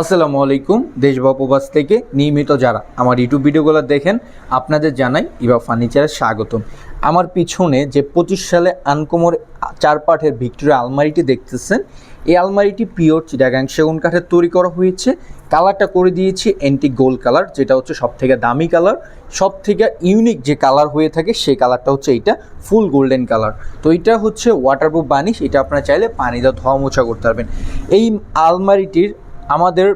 আসসালামু আলাইকুম, দেশ বা উপবাস থেকে নিয়মিত যারা আমার ইউটিউব ভিডিওগুলো দেখেন, আপনাদের জানাই ইবা ফার্নিচারে স্বাগতম। আমার পিছনে যে পঁচিশ সালে আনকমর চার পাঠের ভিক্টোরিয়া আলমারিটি দেখতেছেন, এই আলমারিটি পিওর চিটাগাং সেগুন কাঠের তৈরি করা হয়েছে। কালারটা করে দিয়েছি অ্যান্টি গোল্ড কালার যেটা হচ্ছে সব থেকে দামি কালার সব থেকে ইউনিক যে কালার হয়ে থাকে সেই কালারটা হচ্ছে এইটা ফুল গোল্ডেন কালার তো এটা হচ্ছে ওয়াটারপ্রুফ বানিশ, এটা আপনারা চাইলে পানি দিয়ে ধোয়া মোছা করতে পারবেন। এই আলমারিটির আমাদের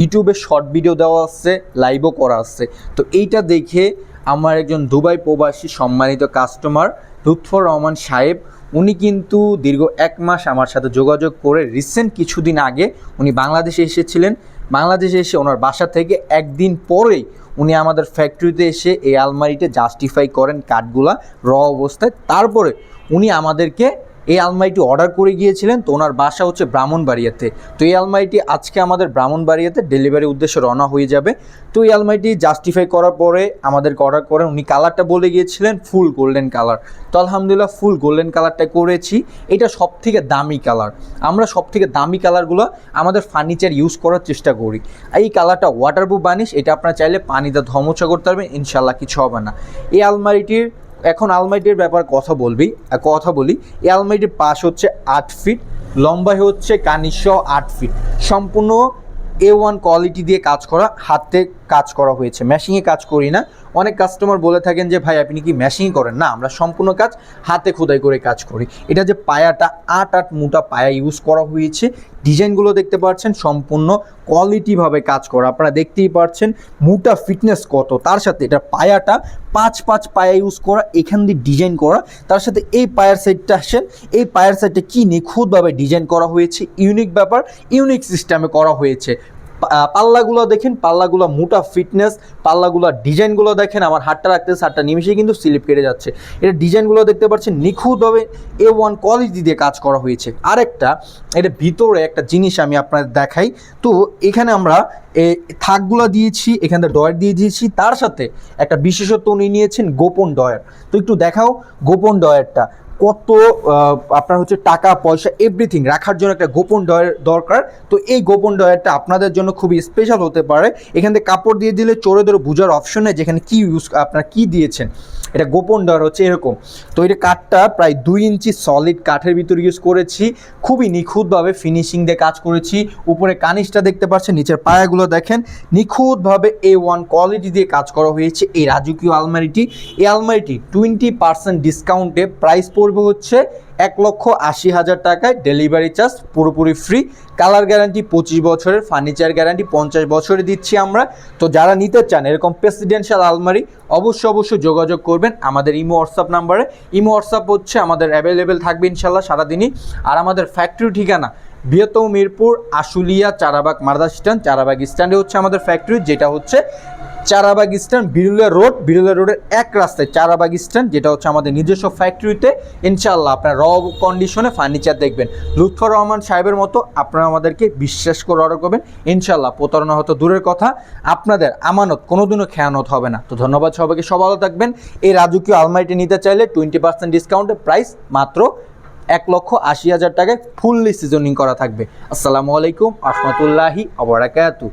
ইউটিউবে শর্ট ভিডিও দেওয়া আছে লাইভও করা আছে। তো এইটা দেখে আমার একজন দুবাই প্রবাসী সম্মানিত কাস্টমার লুৎফর রহমান সাহেব, উনি কিন্তু দীর্ঘ এক মাস আমার সাথে যোগাযোগ করে রিসেন্ট কিছুদিন আগে উনি বাংলাদেশে এসেছিলেন। বাংলাদেশে এসে ওনার বাসা থেকে একদিন পরেই উনি আমাদের ফ্যাক্টরিতে এসে এই আলমারিতে জাস্টিফাই করেন কাঠগুলা র অবস্থায়। তারপরে উনি আমাদেরকে এই আলমারিটি অর্ডার করে গিয়েছিলেন তো ওনার বাসা হচ্ছে ব্রাহ্মণবাড়িয়াতে। তো এই আলমারিটি আজকে আমাদের ব্রাহ্মণবাড়িয়াতে ডেলিভারি উদ্দেশ্যে রওনা হয়ে যাবে। তো এই আলমারিটি জাস্টিফাই করার পরে আমাদেরকে অর্ডার করেন। উনি কালারটা বলে গিয়েছিলেন ফুল গোল্ডেন কালার তো আলহামদুলিল্লাহ ফুল গোল্ডেন কালারটা করেছি। এটা সব থেকে দামি কালার আমরা সব থেকে দামি কালারগুলো আমাদের ফার্নিচার ইউজ করার চেষ্টা করি। এই কালারটা ওয়াটারপ্রুফ বানিশ, এটা আপনারা চাইলে পানিতে ধমচা করতে পারবেন ইনশাল্লাহ কিছু হবে না। এই আলমারিটির এখন আলমারিটির ব্যাপার কথা বলবি কথা বলি। এই আলমারিটির পাশ হচ্ছে আট ফিট লম্বাই হচ্ছে কানিশ আট ফিট। সম্পূর্ণ এ ওয়ান কোয়ালিটি দিয়ে কাজ করা, হাতে কাজ করা হয়েছে। মেশিংয়ে কাজ করি না অনেক কাস্টমার বলে থাকেন যে, ভাই, আপনি কি মেশিং করেন? না, আমরা সম্পূর্ণ কাজ হাতে খোদাই করে কাজ করি। এটা যে পায়াটা আট আট মোটা পায়া ইউজ করা হয়েছে ডিজাইনগুলো দেখতে পাচ্ছেন, সম্পূর্ণ কোয়ালিটিভাবে কাজ করা। আপনারা দেখতেই পাচ্ছেন, মোটা ফিটনেস কত, তার সাথে এটা পায়াটা পাঁচ পাঁচ পায়া ইউজ করা, এখান দিয়ে ডিজাইন করা। তার সাথে এই পায়ার সাইডটা আসেন, এই পায়ার সাইডটা কি নিখুঁতভাবে ডিজাইন করা হয়েছে ইউনিক ব্যাপার ইউনিক সিস্টেমে করা হয়েছে। পাল্লাগুলো দেখেন, পাল্লাগুলো মোটা ফিটনেস পাল্লাগুলো ডিজাইনগুলো দেখেন, আমার হাতটা রাখতেছে, হাতটা নিমিশেই কিন্তু স্লিপ কেটে যাচ্ছে। এটা ডিজাইনগুলো দেখতে পাচ্ছেন, নিখুঁতভাবে এ ওয়ান কোয়ালিটি দিয়ে কাজ করা হয়েছে। আরেকটা এটা ভিতরে একটা জিনিস আমি আপনাদের দেখাই। তো এখানে আমরা এ থাকগুলো দিয়েছি, এখানে ডয়ার দিয়ে দিয়েছি। তার সাথে একটা বিশেষত্ব উনি নিয়েছেন, গোপন ডয়ার। তো একটু দেখাও গোপন ডয়ারটা। কত আপনার হচ্ছে টাকা, পয়সা এভরিথিং রাখার জন্য একটা গোপন ডয়ের দরকার। তো এই গোপন ডয়ারটা আপনাদের জন্য খুবই স্পেশাল হতে পারে। এখান থেকে কাপড় দিয়ে দিলে চোরে ধরে বোঝার অপশন নেই যেখানে কি ইউজ আপনারা কি দিয়েছেন। এটা গোপন ডয়ার হচ্ছে এরকম। তো এটা কাঠটা প্রায় দুই ইঞ্চি সলিড কাঠের ভিতর ইউজ করেছি। খুবই নিখুঁতভাবে ফিনিশিং দিয়ে কাজ করেছি। উপরে কানিসটা দেখতে পাচ্ছেন, নিচের পায়াগুলো দেখেন। নিখুঁতভাবে এ ওয়ান কোয়ালিটি দিয়ে কাজ করা হয়েছে। এই রাজকীয় আলমারিটি। এই আলমারিটি টোয়েন্টি পার্সেন্ট ডিসকাউন্টে প্রাইস পড়বে হচ্ছে এক লক্ষ আশি হাজার টাকায় ডেলিভারি চার্জ পুরোপুরি ফ্রি কালার গ্যারান্টি পঁচিশ বছরের ফার্নিচার গ্যারান্টি পঞ্চাশ বছরে দিচ্ছি আমরা। তো যারা নিতে চান এরকম প্রেসিডেন্সিয়াল আলমারি, অবশ্যই অবশ্যই যোগাযোগ করবেন আমাদের ইমো হোয়াটসঅ্যাপ নাম্বারে ইমো হোয়াটসঅ্যাপ হচ্ছে আমাদের অ্যাভেলেবেল থাকবে ইনশাল্লাহ সারাদিনই। আর আমাদের ফ্যাক্টরি ঠিকানা, বৃহত্তম মিরপুর, আশুলিয়া, চারাবাগ মারদা স্ট্যান্ড চারাবাগ স্ট্যান্ডে হচ্ছে আমাদের ফ্যাক্টরি যেটা হচ্ছে চারাবাগ স্ট্যান্ড, বিরুলিয়া রোড, বিরুলিয়া রোডের এক রাস্তায় চারাবাগ স্ট্যান্ড, যেটা হচ্ছে আমাদের নিজস্ব ফ্যাক্টরিতে ইনশাল্লাহ আপনার র কন্ডিশনে ফার্নিচার দেখবেন। লুৎফর রহমান সাহেবের মতো আপনারা আমাদেরকে বিশ্বাস করে অর্ডার করবেন। ইনশাল্লাহ প্রতারণা হয়তো দূরের কথা, আপনাদের আমানত কোনোদিনও খেয়ানত হবে না। তো ধন্যবাদ সবাইকে, সব ভালো থাকবেন। এই রাজকীয় আলমারিটি নিতে চাইলে টোয়েন্টি পার্সেন্ট ডিসকাউন্টের প্রাইস মাত্র এক লক্ষ আশি হাজার টাকায় ফুললি সিজনিং করা থাকবে। আসসালামু আলাইকুম রহমতুল্লাহি আবরাকাতু।